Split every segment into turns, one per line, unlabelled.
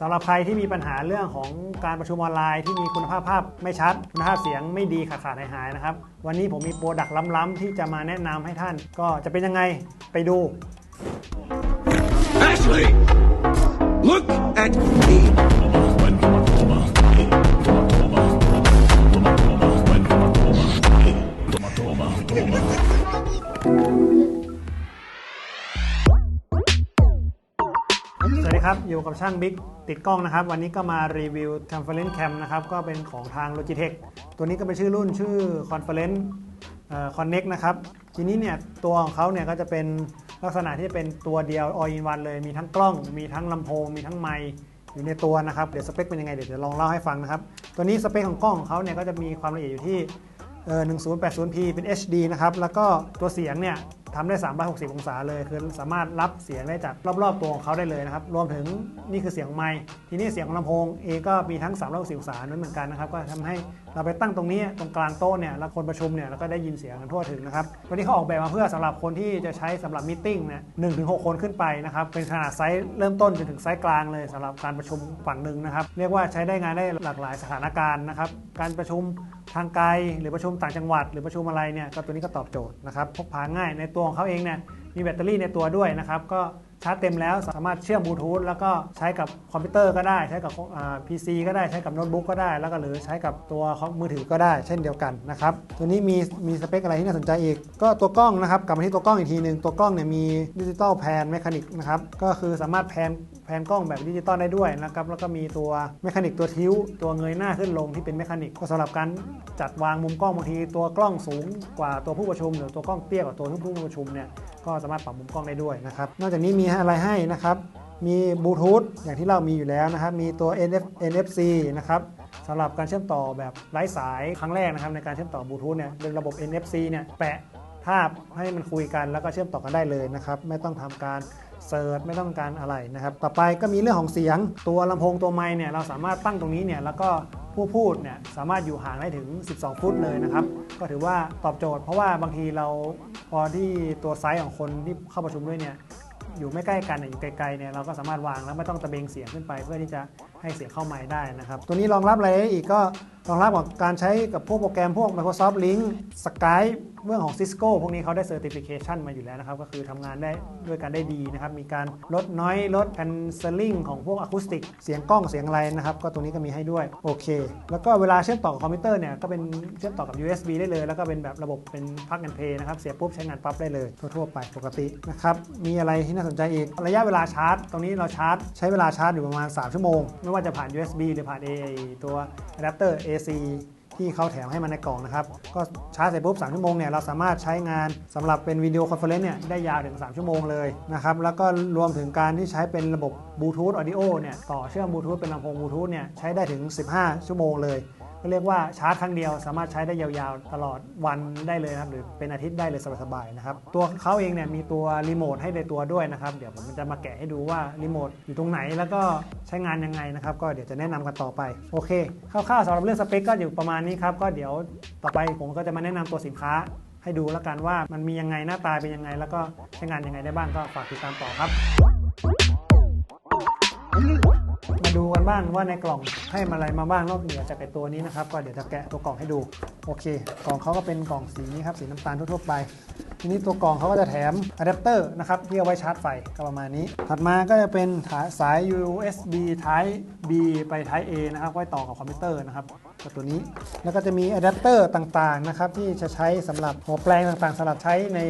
สำหรับใครที่มีปัญหาเรื่องของการประชุมออนไลน์ที่มีคุณภาพภาพไม่ชัด คุณภาพเสียงไม่ดีขาดขาดหายหายนะครับ วันนี้ผมมีโปรดักต์ล้ำๆที่จะมาแนะนำให้ท่าน ก็จะเป็นยังไงไปดู
Ashley! Look at me.
ครับ อยู่กับช่างบิ๊กติดกล้องนะครับ วันนี้ก็มารีวิว Conference Cam นะครับ ก็เป็นของทาง Logitech ตัวนี้ก็เป็นชื่อรุ่นชื่อ Conference เอ่อ Connect นะครับ ทีนี้เนี่ยตัวของเขาเนี่ยก็จะเป็นลักษณะที่เป็นตัวเดียว all in one เลย มีทั้งกล้อง มีทั้งลำโพง มีทั้งไมค์อยู่ในตัวนะครับ เดี๋ยวสเปคเป็นยังไงเดี๋ยวจะลองเล่าให้ฟังนะครับ ตัวนี้สเปคของกล้องของเขาเนี่ยก็จะมีความละเอียดอยู่ที่ 1080p เป็น HD นะครับ แล้วก็ตัวเสียงเนี่ย ทำได้ 360 องศาเลย คือสามารถรับเสียงได้จากรอบๆตัวของเขาได้เลยนะครับ รวมถึงนี่คือเสียงไมค์ทีนี้เสียงของลำโพงเองก็มีทั้ง 360 องศานั้นเหมือนกันนะครับ ก็ทำให้ เราไปตั้งตรงนี้ตรงกลางโต๊ะเนี่ยแล้วคนประชุมเนี่ยแล้วก็ได้ยินเสียงกันทั่วถึงนะครับตัวนี้เขาออกแบบมาเพื่อสำหรับคนที่จะใช้สำหรับมิ팅เนี่ยหนึ่งถึงหกคนขึ้นไปนะครับเป็นขนาดไซส์เริ่มต้นจนถึงไซส์กลางเลยสำหรับการประชุมฝั่งหนึ่งนะครับเรียกว่าใช้ได้งานได้หลากหลายสถานการณ์นะครับการประชุมทางไกลหรือประชุมต่างจังหวัด หรือประชุมอะไรเนี่ยก็ตัวนี้ก็ตอบโจทย์นะครับพกพาง่ายในตัวของเขาเองเนี่ยมีแบตเตอรี่ในตัวด้วยนะครับก็ ชาร์จเต็มแล้วสามารถเชื่อมบลูทูธแล้วก็ใช้กับคอมพิวเตอร์ก็ได้ ใช้กับพีซีก็ได้ใช้กับโน้ตบุ๊กก็ได้ แล้วก็หรือใช้กับตัวมือถือก็ได้ เช่นเดียวกันนะครับตัวนี้มีมีสเปคอะไรที่น่าสนใจอีก ก็ตัวกล้องนะครับกลับมาที่ตัวกล้องอีกทีหนึ่งตัวกล้องเนี่ยมีดิจิตอลแพนแมคานิกนะครับก็คือสามารถแพน แพนกล้องแบบดิจิตอลได้ด้วยนะครับแล้วก็มีตัวแมคานิกตัวทิ้ว ตัวเงยหน้าขึ้นลงที่เป็นแมคานิกก็สำหรับการจัดวางมุมกล้องบางทีตัวกล้องสูงกว่าตัวผู้ประชุม หรือตัวกล้องเตี้ยกว่าตัวผู้ประชุมเนี่ยก็สามารถปรับมุมกล้องได้ด้วยนะครับนอกจากนี้มีอะไรให้นะครับมีบลูทูธอย่างที่เรามีอยู่แล้วนะครับ มีตัว NF NFC นะครับสำหรับการเชื่อมต่อแบบไร้สายครั้งแรกนะครับในการเชื่อมต่อบลูทูธเนี่ยเป็นระบบ NFC เนี่ยแปะภาพให้มันคุยกันแล้วก็เชื่อมต่อกันได้เลยนะครับ ไม่ต้องทำการ เสิร์ชไม่ต้องการอะไรนะครับ ต่อไปก็มีเรื่องของเสียงตัวลำโพงตัวไม้เนี่ยเราสามารถตั้งตรงนี้เนี่ยแล้วก็ผู้พูดเนี่ยสามารถอยู่ห่างได้ถึง 12 ฟุตเลยนะครับ ก็ถือว่าตอบโจทย์เพราะว่าบางทีเราพอที่ตัวไซส์ของคนที่เข้าประชุมด้วยเนี่ยอยู่ไม่ใกล้กันอยู่ไกลๆเนี่ยเราก็สามารถวางแล้วไม่ต้องตะเบงเสียงขึ้นไป เพื่อที่จะ ให้เสียงเข้าไมค์ได้นะครับ ตัวนี้รองรับอะไรได้อีกก็รองรับกับการใช้กับพวกโปรแกรมพวก Microsoft Link Skype เรื่องของ Cisco พวกนี้เขาได้ Certification มาอยู่แล้วนะครับ ก็คือทำงานได้ด้วยกันได้ดีนะครับ มีการลดน้อยลด canceling ของพวกอะคูสติก เสียงกล้องเสียงอะไรนะครับ ก็ตรงนี้ก็มีให้ด้วย โอเค แล้วก็เวลาเชื่อมต่อกับคอมพิวเตอร์เนี่ย ก็เป็นเชื่อมต่อกับ USB ได้เลย แล้วก็เป็นแบบระบบเป็น plug and play นะครับ เสียบปุ๊บใช้งานปั๊บได้เลยทั่วๆไปปกตินะครับ มีอะไรที่น่าสนใจอีก ระยะเวลาชาร์จ ตรงนี้เราชาร์จ ใช้เวลาชาร์จอยู่ประมาณ 3 ชั่วโมงไว่าจะผ่าน USB หรือผ่าน A ตัวอะแดปเตอร์ AC ที่เขาแถมให้มาในกล่องนะครับ ก็ชาร์จเสร็จปุ๊บ 3 ชั่วโมงเนี่ย เราสามารถใช้งานสำหรับเป็นวิดีโอคอนเฟอเรนซ์เนี่ย ได้ยาวถึง 3 ชั่วโมงเลยนะครับ แล้วก็รวมถึงการที่ใช้เป็นระบบบลูทูธออดิโอเนี่ย ต่อเชื่อมบลูทูธเป็นลำโพงบลูทูธเนี่ย ใช้ได้ถึง 15 ชั่วโมงเลย ก็เรียกว่าชาร์จครั้งเดียวสามารถใช้ได้ยาวๆ ตลอดวันได้เลยนะครับ หรือเป็นอาทิตย์ได้เลยสบายๆนะครับตัวเขาเองเนี่ยมีตัวรีโมทให้ในตัวด้วยนะครับ เดี๋ยวผมจะมาแกะให้ดูว่ารีโมทอยู่ตรงไหนแล้วก็ใช้งานยังไงนะครับก็เดี๋ยวจะแนะนำกันต่อไปโอเคคร่าวๆสำหรับเรื่องสเปคก็อยู่ประมาณนี้ครับก็เดี๋ยวต่อไปผมก็จะมาแนะนำตัวสินค้าให้ดูแล้วกันว่ามันมียังไงหน้าตาเป็นยังไง แล้วก็ใช้งานยังไงได้บ้างก็ฝากติดตามต่อครับ ดูกันบ้างว่าในกล่องให้มาอะไรมาบ้างนอกเหนือจากไอตัวนี้นะครับ ก็เดี๋ยวจะแกะตัวกล่องให้ดู โอเค กล่องเขาก็เป็นกล่องสีนี้ครับ สีน้ำตาลทั่วๆไป ทีนี้ตัวกล่องเขาก็จะแถมอะแดปเตอร์นะครับที่เอาไว้ชาร์จไฟก็ประมาณนี้ ถัดมาก็จะเป็นสาย USB Type B ไป Type A นะครับไว้ต่อกับคอมพิวเตอร์นะครับก็ตัวนี้ แล้วก็จะมีอะแดปเตอร์ต่างๆนะครับที่จะใช้สำหรับหัวแปลงต่างๆสำหรับใช้ใน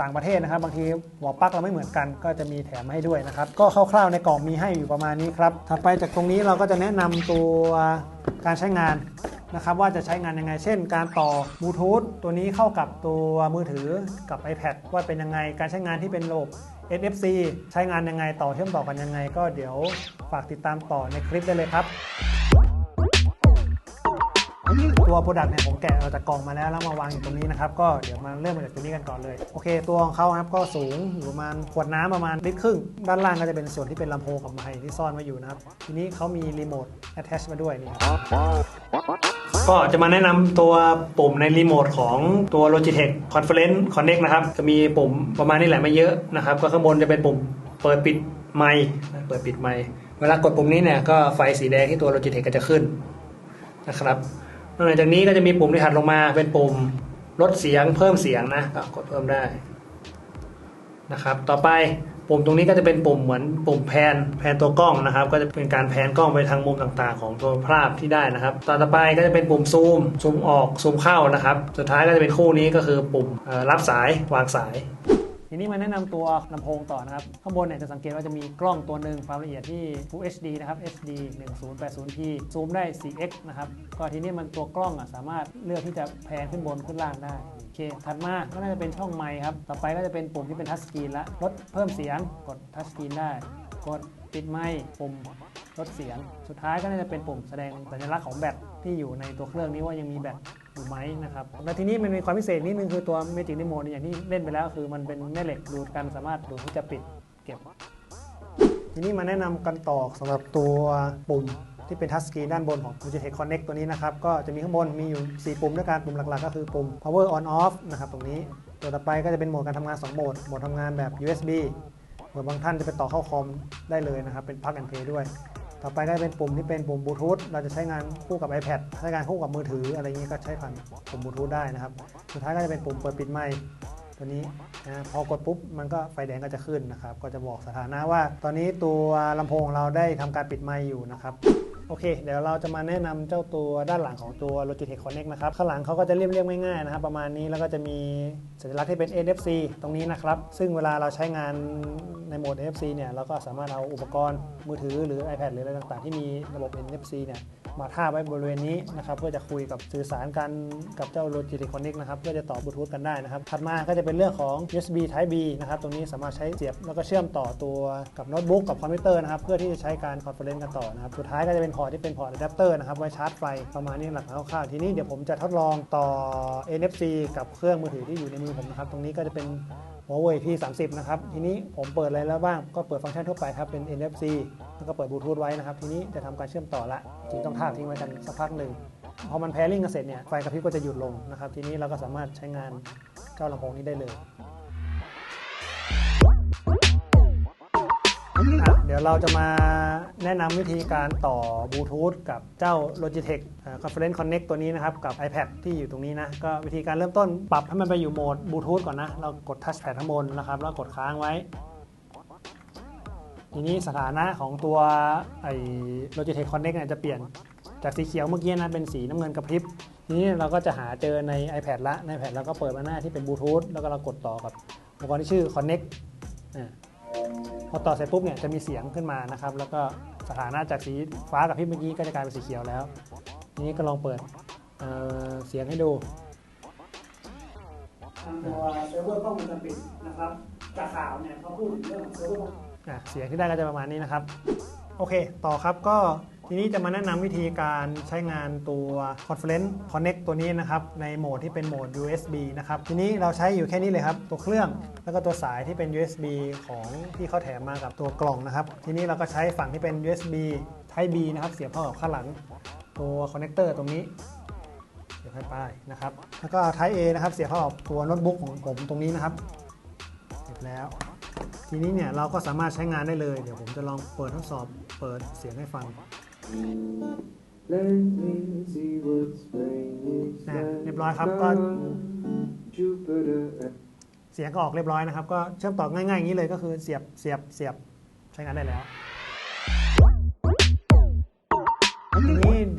ต่างประเทศนะครับ บางทีหัวปลั๊กเราไม่เหมือนกัน ก็จะมีแถมให้ด้วยนะครับ ก็คร่าวๆในกล่องมีให้อยู่ประมาณนี้ครับ ถัดไปจากตรงนี้เราก็จะแนะนำตัวการใช้งาน นะครับว่าจะใช้งานยังไง เช่น การต่อบลูทูธตัวนี้เข้ากับตัวมือถือกับ iPad ว่าเป็นยังไงการใช้งานที่เป็นระบบ NFC ใช้งานยังไงต่อเชื่อมต่อกันยังไง ก็เดี๋ยวฝากติดตามต่อในคลิปได้เลยครับ ตัวโปรดักต์เนี่ยผมแกะออกจากกล่องมาแล้วแล้วมาวางอยู่ตรงนี้นะครับก็เดี๋ยวมาเริ่มจากตัวนี้กันก่อนเลยโอเค ตัวของเขาครับก็สูงอยู่ประมาณขวดน้ำประมาณลิตรครึ่ง ด้านล่างก็จะเป็นส่วนที่เป็นลำโพงกับไมค์ที่ซ่อนไว้อยู่นะครับทีนี้เขามีรีโมท attach มาด้วยนี่ก็จะมาแนะนำตัวปุ่มในรีโมทของตัว Logitech Conference Connect นะครับ จะมีปุ่มประมาณนี้แหละไม่เยอะนะครับ ก็ข้างบนจะเป็นปุ่มเปิดปิดไมค์เปิดปิดไมค์เเวลากดปุ่มนี้เนี่ยก็ไฟสีแดงที่ตัว Logitech ก็จะขึ้นนะครับ นอกจากนี้ก็จะมีปุ่มที่ถัดลงมาเป็นปุ่มลดเสียงเพิ่มเสียงนะก็กดเพิ่มได้นะครับ ต่อไปปุ่มตรงนี้ก็จะเป็นปุ่มเหมือนปุ่มแพนแพนตัวกล้องนะครับ ก็จะเป็นการแพนกล้องไปทางมุมต่างๆ ของตัวภาพที่ได้นะครับต่อต่อไปก็จะเป็นปุ่มซูมซูมออกซูมเข้านะครับ สุดท้ายก็จะเป็นคู่นี้ก็คือปุ่มรับสายวางสาย ทีนี้มาแนะนำตัวลำโพงต่อนะครับ ข้างบนเนี่ยจะสังเกตว่าจะมีกล้องตัวหนึ่งความละเอียดที่ Full HD นะครับ HD 1080p ซูมได้ 4x นะครับ ก็ทีนี้มันตัวกล้องอะสามารถเลือกที่จะแพนขึ้นบนขึ้นล่างได้โอเค ถัดมาก็น่าจะเป็นช่องไมค์ครับ ต่อไปก็จะเป็นปุ่มที่เป็นทัชสกรีนละลดเพิ่มเสียง กดทัชสกรีนได้ กดปิดไมค์ปุ่มลดเสียง สุดท้ายก็น่าจะเป็นปุ่มแสดงสัญลักษณ์ของแบตที่อยู่ในตัวเครื่องนี้ว่ายังมีแบต อยู่ไหมนะครับและทีนี้มันมีความพิเศษนิดนึงคือตัว Magic Remote เนี่ยอย่างที่เล่นไปแล้วคือมันเป็นแม่เหล็กดูดกันสามารถดูดที่จะปิดเก็บ ทีนี้มาแนะนำกันต่อสำหรับตัวปุ่มที่เป็นทัชสกรีนด้านบนของ Logitech Connect ตัวนี้นะครับก็จะมีข้างบนมีอยู่ 4 ปุ่มด้วยกันปุ่มหลักๆ ก็คือปุ่ม power on off นะครับตรงนี้ตัวต่อไปก็จะเป็นโหมดการทำงาน 2 โหมดโหมดทำงานแบบ USB โหมดบางท่านจะไปต่อเข้าคอมได้เลยนะครับเป็น plug and play ด้วย ต่อไปก็จะเป็นปุ่มที่เป็นปุ่มบลูทูธเราจะใช้งานคู่กับ iPad ใช้งานคู่กับมือถืออะไรอย่างนี้ก็ใช้ผ่านปุ่มบลูทูธได้นะครับ สุดท้ายก็จะเป็นปุ่มเปิดปิดไมค์ตัวนี้นะพอกดปุ๊บมันก็ไฟแดงก็จะขึ้นนะครับ ก็จะบอกสถานะว่า ตอนนี้ตัวลำโพงเราได้ทำการปิดไมค์อยู่นะครับ โอเค เดี๋ยวเราจะมาแนะนำเจ้าตัวด้านหลังของตัว Logitech Connect นะครับ ข้างหลังเขาก็จะเรียบเรียบง่ายๆนะครับ ประมาณนี้แล้วก็จะมีสัญลักษณ์ที่เป็น NFC ตรงนี้นะครับ ซึ่งเวลาเราใช้งานในโหมด NFC เนี่ยเราก็สามารถเอาอุปกรณ์มือถือหรือ iPad หรืออะไรต่างๆ ที่มีระบบ NFC เนี่ยมาท่าไว้บริเวณนี้นะครับ เพื่อจะคุยกับสื่อสารกันกับเจ้า Logitech Connect นะครับเพื่อจะต่อบลูทูธกันได้นะครับถัดมาก็จะเป็นเรื่องของ USB Type B นะครับตรงนี้สามารถใช้เสียบแล้วก็เชื่อมต่อตัวกับโน้ตบุ๊กกับคอมพิวเตอร์นะครับเพื่อที่จะใช้การคอนเฟอเรนซ์กันต่อนะครับสุดท้ายก็จะเป็นพอร์ตที่เป็นพอร์ตอะแดปเตอร์นะครับไว้ชาร์จไฟประมาณนี้หลักๆคร่าวๆทีนี้เดี๋ยวผมจะทดลองต่อ NFC กับเครื่องมือถือที่อยู่ในมือผมนะครับ ตรงนี้ก็จะเป็น Huawei P30 นะครับ ทีนี้ผมเปิดอะไรแล้วบ้าง ก็เปิดฟังก์ชันทั่วไปครับ เป็น NFC แล้วก็เปิดบลูทูธไว้นะครับ ทีนี้จะทำการเชื่อมต่อละจริงต้องท่าบทิ้งไว้กันสักพักหนึ่ง พอมันแพริ่งกันเสร็จเนี่ย ไฟกระพริบก็จะหยุดลงนะครับ ทีนี้เราก็สามารถใช้งานเจ้าลำโพงนี้ได้เลย อะเดี๋ยวเราจะมาแนะนำวิธีการต่อบลูทูธกับเจ้า Logitech เอ่อ Conference Connect ตัวนี้นะครับ กับ iPad ที่อยู่ตรงนี้นะ ก็วิธีการเริ่มต้นปรับให้มันไปอยู่โหมดบลูทูธก่อนนะ เรากด Touchpad ข้างบนนะครับ แล้วกดค้างไว้ ทีนี้สถานะของตัวไอ้ Logitech Connect เนี่ยจะเปลี่ยนจากสีเขียวเมื่อกี้นะ เป็นสีน้ำเงินกระพริบ ทีนี้เราก็จะหาเจอใน iPad ละใน iPad เราก็เปิดมาหน้าที่เป็นบลูทูธแล้วก็เรากดต่อกับอุปกรณ์ที่ชื่อ Connect อ่า พอต่อเสร็จปุ๊บเนี่ยจะมีเสียงขึ้นมานะครับ แล้วก็สถานะจากสีฟ้ากับพริบเมื่อกี้ก็จะกลายเป็นสีเขียวแล้วทีนี้ก็ลองเปิดเอ่อเสียงให้ดูทางตัวเซิร์ฟเวอร์กล้องวงจรปิดนะครับจากข่าวเนี่ยเขาพูดถึงเรื่องเซิร์ฟเวอร์อะเสียงที่ได้ก็จะประมาณนี้นะครับ โอเค ต่อครับก็ ทีนี้จะมาแนะนำวิธีการใช้งานตัว Conference Connect ตัวนี้นะครับในโหมดที่เป็นโหมด USB นะครับทีนี้เราใช้อยู่แค่นี้เลยครับตัวเครื่องแล้วก็ตัวสายที่เป็น USB ของที่เขาแถมมากับตัวกล่องนะครับ ทีนี้เราก็ใช้ฝั่งที่เป็น USB Type B นะครับเสียบเข้ากับข้างหลังตัวคอนเนคเตอร์ตรงนี้เสียบให้ป้ายนะครับ แล้วก็ Type A นะครับเสียบเข้ากับตัวโน้ตบุ๊กของผมตรงนี้นะครับ เสร็จแล้ว ทีนี้เนี่ยเราก็สามารถใช้งานได้เลย เดี๋ยวผมจะลองเปิดทดสอบเปิดเสียงให้ฟัง นะเรียบร้อยครับก็เสียงก็ออกเรียบร้อยนะครับ ก็เชื่อมต่อง่ายๆอย่างนี้เลยก็คือเสียบเสียบเสียบใช้งานได้แล้ว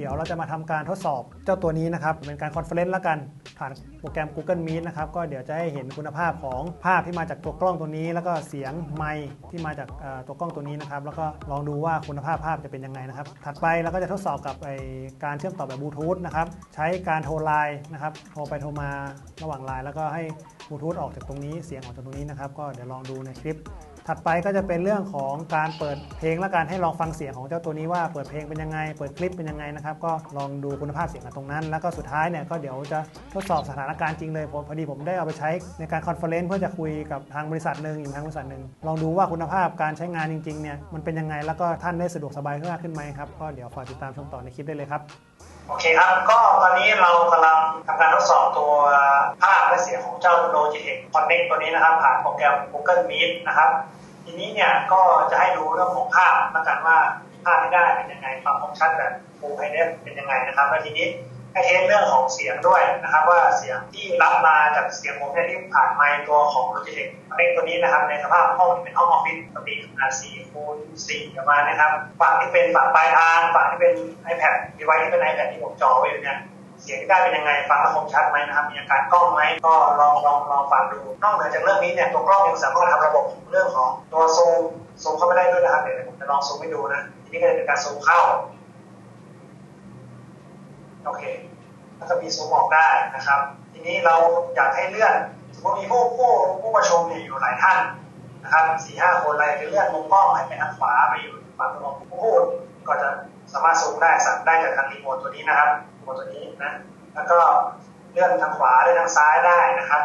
ดี๋ยวเราจะมาทำการทดสอบเจ้าตัวนี้นะครับ เป็นการคอนเฟอเรนซ์แล้วกันผ่านโปรแกรม Google Meet นะครับ ก็เดี๋ยวจะให้เห็นคุณภาพของภาพที่มาจากตัวกล้องตัวนี้ แล้วก็เสียงไมค์ที่มาจากตัวกล้องตัวนี้นะครับ แล้วก็ลองดูว่าคุณภาพภาพจะเป็นยังไงนะครับ ถัดไปเราก็จะทดสอบกับไอการเชื่อมต่อแบบบลูทูธนะครับ ใช้การโทรไลน์นะครับ โทรไปโทรมาระหว่างไลน์แล้วก็ให้บลูทูธออกจากตรงนี้ เสียงออกจากตรงนี้นะครับ ก็เดี๋ยวลองดูในคลิป ถัดไปก็จะเป็นเรื่องของการเปิดเพลงและการให้ลองฟังเสียงของเจ้าตัวนี้ว่าเปิดเพลงเป็นยังไง เปิดคลิปเป็นยังไงนะครับ ก็ลองดูคุณภาพเสียงกันตรงนั้น แล้วก็สุดท้ายเนี่ยก็เดี๋ยวจะทดสอบสถานการณ์จริงเลยผมพอดีผมได้เอาไปใช้ในการคอนเฟอเรนซ์เพื่อจะคุยกับทางบริษัทหนึ่งอีกทางบริษัทหนึ่งลองดูว่าคุณภาพการใช้งานจริงๆเนี่ยมันเป็นยังไงแล้วก็ท่านได้สะดวกสบายขึ้นมขึ้นไหมครับก็เดี๋ยวฝากติดตามชมต่อในคลิปได้เลยครับ โอเคครับ ก็ตอนนี้เรากำลังทำการทดสอบตัวภาพและเสียงของเจ้า Logitech Connect ตัวนี้นะครับผ่านโปรแกรม Google Meet นะครับ ทีนี้เนี่ยก็จะให้ดูเรื่องของภาพแล้วกันว่าภาพที่ได้เป็นยังไงความคมชัดแบบ Full HD เป็นยังไงนะครับแล้วทีนี้ ให้เทสเรื่องของเสียงด้วยนะครับว่าเสียงที่รับมาจากเสียงผมเนี่ยที่ผ่านไมค์ตัวของ Logitech เล่นตัวนี้นะครับในสภาพห้องที่เป็นห้องออฟฟิศปกติขนาด4คูณ4ประมาณนะครับฝั่งที่เป็นฝั่งปลายทางฝั่งที่เป็น iPad ดีไวที่เป็น iPad ที่ผมจ่อไว้อยู่เนี่ยเสียงที่ได้เป็นยังไงฟังแล้วคมชัดไหมนะครับมีอาการกล้องไหมก็ลองลองลองฟังดูนอกเหนือจากเรื่องนี้เนี่ยตัวกล้องยังสามารถทำระบบเรื่องของตัวซูมซูมเข้าไปได้ด้วยนะครับเดี๋ยวผมจะลองซูมให้ดูนะทีนี้ก็จะเป็นการซูมเข้า โอเคแล้วก็มีซูมออกได้นะครับ ทีนี้เราอยากให้เลื่อนสมมติมีผู้ผู้ผู้ประชุมเนี่ยอยู่หลายท่านนะครับสี่ห้าคนอะไรจะเลื่อนมุมกล้องให้ไปทางขวาไปอยู่ฝั่งตรงของผู้พูดก็จะสามารถซูมได้สั่งได้จากทางรีโมทตัวนี้นะครับรีโมทตัวนี้นะแล้วก็เลื่อนทางขวาเลื่อนทางซ้ายได้นะครับ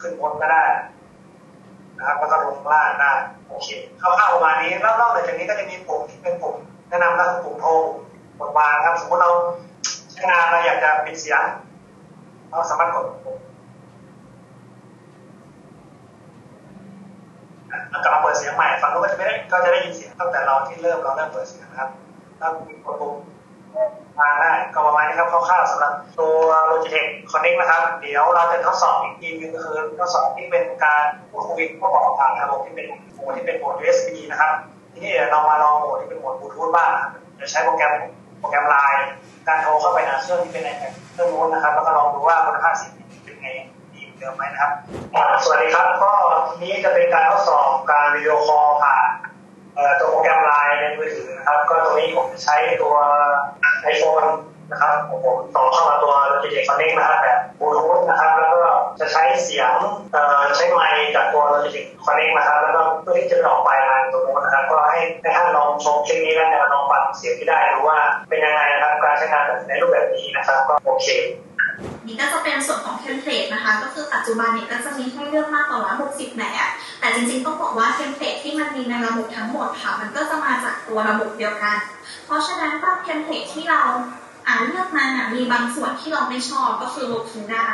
ขึ้นบนก็ได้นะครับแล้วก็ลงล่างได้โอเคคร่าวๆประมาณนี้แล้วนอกจากนี้ก็จะมีปุ่มที่เป็นปุ่มแนะนำแล้วคือปุ่มโทรกดวางครับ สมมติเรา ใช้งาเราอยากจะปิดเสียงเราสามารถกดปุ่มอะแล้วกลับมาเปิดเสียงใหม่ฝั่งนู้นก็จะไม่ได้ก็จะได้ยินเสียงตั้งแต่เราที่เริ่มเราเริ่มเปิดเสียงนะครับถ้ามีกดปุ่มวางได้ก็ประมาณนี้ครับคร่าวๆสำหรับตัว Logitech Connect นะครับ เดี๋ยวเราจะทดสอบอีกทีนึงก็คือทดสอบที่เป็นการพูดคุยก็บอกผ่านระบบที่เป็นโหมดที่เป็นโหมด USB นะครับ ทีนี้เรามาลองโหมดที่เป็นโหมดบลูทูธบ้างนะครับจะใช้โปรแกรมโปรแกรมไลน์ การโทรเข้าไปหาเครื่องที่เป็นไอแพดเครื่องนู้นนะครับ แล้วก็ลองดูว่าคุณภาพเสียงเป็นไงดีเหมือนเดิมไหมนะครับสวัสดีครับก็ทีนี้จะเป็นการทดสอบการวิดีโอคอลผ่านตัวโปรแกรมไลน์ในมือถือนะครับ ก็ตรงนี้ผมจะใช้ตัวไอโฟนนะครับของผมต่อเข้ามาตัว Logitech Connect นะครับแบบบลูทูธนะครับแล้วก็ จะใช้เสียงใช้ไมค์จากตัว Logitech Connect นะครับแล้วก็เพื่อที่จะไปออกปลายทางตรงนู้นนะครับก็ให้ให้ท่านลองชมคลิปนี้แล้วกันลองฟังเสียงที่ได้ดูว่าเป็นยังไงนะครับการใช้งานแบบในรูปแบบนี้นะครับก็โอเค
นี่ก็จะเป็นส่วนของเทมเพลตนะคะ ก็คือปัจจุบันเนี่ยก็จะมีให้เลือกมากกว่า160แบบแต่จริงๆต้องบอกว่าเทมเพลตที่มันมีในระบบทั้งหมดค่ะ มันก็จะมาจากตัวระบบเดียวกัน เพราะฉะนั้นก็เทมเพลตที่เรา อ่านเลือกมาเนี่ยมีบางส่วนที่เราไม่ชอบก็คือลบทิ้งได้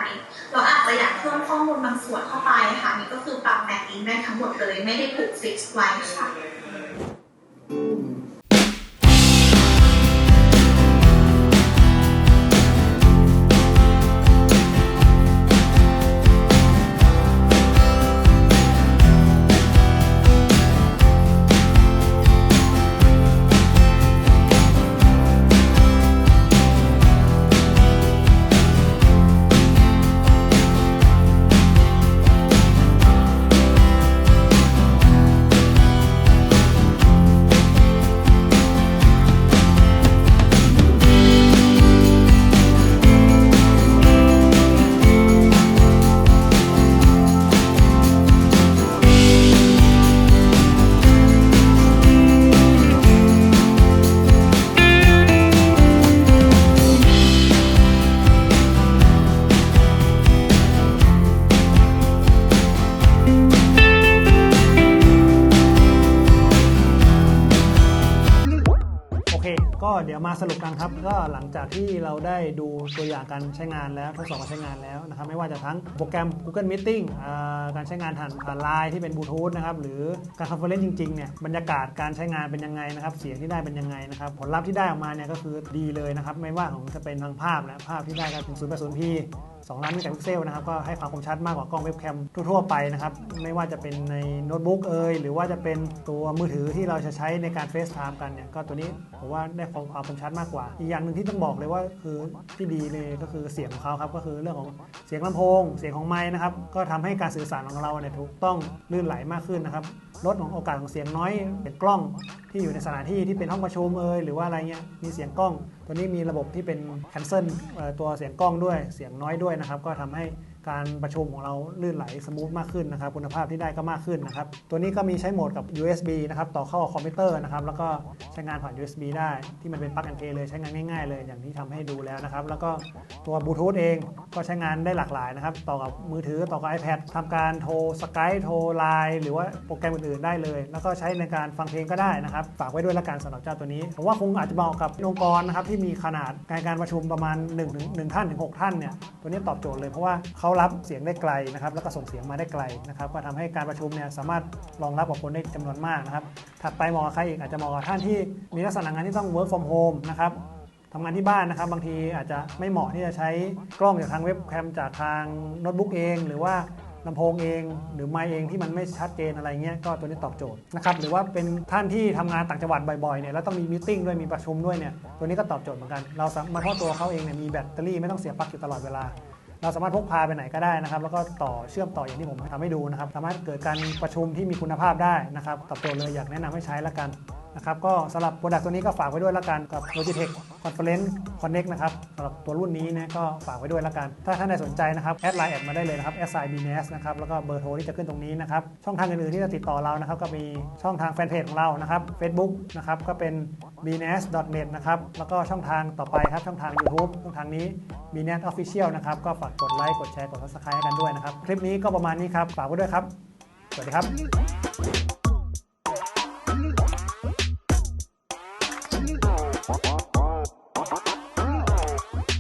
เราอาจจะอยากเพิ่มข้อมูลบางส่วนเข้าไปค่ะนี่ก็คือปรับแบบเองได้ทั้งหมดเลย ไม่ได้ผูกฟิกซ์ไว้ค่ะ
มาสรุปกันครับก็หลังจากที่เราได้ดูตัวอย่างการใช้งานแล้วทดสอบการใช้งานแล้วนะครับไม่ว่าจะทั้งโปรแกรม Google Meeting การใช้งานผ่านผ่านไลน์ที่เป็นบลูทูธนะครับหรือการคอนเฟอเรนซ์จริงๆเนี่ยบรรยากาศการใช้งานเป็นยังไงนะครับเสียงที่ได้เป็นยังไงนะครับผลลัพธ์ที่ได้ออกมาเนี่ยก็คือดีเลยนะครับไม่ว่าของจะเป็นทางภาพและภาพที่ได้ก็เป็น0 8 0 p 2 ล้านเมกะพิกเซลนะครับก็ให้ความคมชัดมากกว่ากล้องเว็บแคมทั่วๆไปนะครับไม่ว่าจะเป็นในโน้ตบุ๊กเอยหรือว่าจะเป็นตัวมือถือที่เราจะใช้ในการเฟซไทม์กันเนี่ยก็ตัวนี้ผมว่าได้ความความคมชัดมากกว่า อีกอย่างหนึ่งที่ต้องบอกเลยว่าคือที่ดีเลยก็คือเสียงของเขาครับก็คือเรื่องของเสียงลำโพง เสียงของไม้นะครับก็ทำให้การสื่อสารของเราเนี่ยถูกต้องลื่นไหลมากขึ้นนะครับลดของโอกาสของเสียงน้อยเป็นกล้องที่อยู่ในสถานที่ที่เป็นห้องประชุมเอยหรือว่าอะไรเงี้ยมีเสียงกล้อง ตัวนี้มีระบบที่เป็น cancel เซิลตัวเสียงกล้องด้วยเสียงน้อยด้วยนะครับ ก็ทำให้ การประชุมของเราลื่นไหลสมูทมากขึ้นนะครับ คุณภาพที่ได้ก็มากขึ้นนะครับ ตัวนี้ก็มีใช้โหมดกับ USB นะครับ ต่อเข้าคอมพิวเตอร์นะครับ แล้วก็ใช้งานผ่าน USB ได้ที่มันเป็น plug and play เลยใช้งานง่ายๆเลยอย่างที่ทำให้ดูแล้วนะครับ แล้วก็ตัวบลูทูธเองก็ใช้งานได้หลากหลายนะครับ ต่อกับมือถือต่อกับ iPad ทำการโทรสกายโทรไลน์หรือว่าโปรแกรมอื่นๆได้เลย แล้วก็ใช้ในการฟังเพลงก็ได้นะครับ ฝากไว้ด้วยละกันสำหรับเจ้าตัวนี้ผมว่าคงอาจจะเหมาะกับองค์กรนะครับที่มีขนาดการการประชุมประมาณ1ถึง1ท่านถึง6ท่านเนี่ยตัวนี้ตอบโจทย์เลยเพราะว่าเขาเขารับเสียงได้ไกลนะครับแล้วก็ส่งเสียงมาได้ไกลนะครับก็ทำให้การประชุมเนี่ยสามารถรองรับกับคนได้จำนวนมากนะครับถัดไปเหมาะใครอีกอาจจะเหมาะท่านที่มีลักษณะงานที่ต้อง work from home นะครับทำงานที่บ้านนะครับ บางทีอาจจะไม่เหมาะที่จะใช้กล้องจากทางเว็บแคมจากทางโน้ตบุ๊กเอง หรือว่าลำโพงเองหรือไมค์เองที่มันไม่ชัดเจนอะไรเงี้ยก็ตัวนี้ตอบโจทย์นะครับหรือว่าเป็นท่านที่ทำงานต่างจังหวัดบ่อยๆเนี่ยแล้วต้องมีมตติ팅ด้วยมีประชุมด้วยเนี่ยตัวนี้ก็ตอบโจทย์เหมือนกัน เราสามารถเพราะตัวเขาเองเนี่ยมีแบตเตอรี่ไม่ต้องเสียปลั๊กอยู่ตลอดเวลา เราสามารถพกพาไปไหนก็ได้นะครับแล้วก็ต่อเชื่อมต่ออย่างที่ผมทำให้ดูนะครับสามารถเกิดการประชุมที่มีคุณภาพได้นะครับตอบโจทย์เลยอยากแนะนำให้ใช้ละกัน นะครับก็สำหรับโปรดักต์ตัวนี้ก็ฝากไว้ด้วยละกันกับ Logitech Conference Connect นะครับสำหรับตัวรุ่นนี้นะก็ฝากไว้ด้วยละกัน ถ้าท่านใดสนใจนะครับแอดไลน์แอดมาได้เลยนะครับ s i b n s นะครับแล้วก็เบอร์โทรที่จะขึ้นตรงนี้นะครับช่องทางอื่นๆที่จะติดต่อเรานะครับก็มีช่องทางแฟนเพจของเรานะครับ Facebook นะครับก็เป็น bns.net นะครับแล้วก็ช่องทางต่อไปครับช่องทาง YouTube ช่องทางนี้ bns official นะครับก็ฝากกดไลค์กดแชร์กด subscribe กันด้วยนะครับคลิปนี้ก็ประมาณนี้ครับฝากไว้ด้วยครับสวัสดีครับ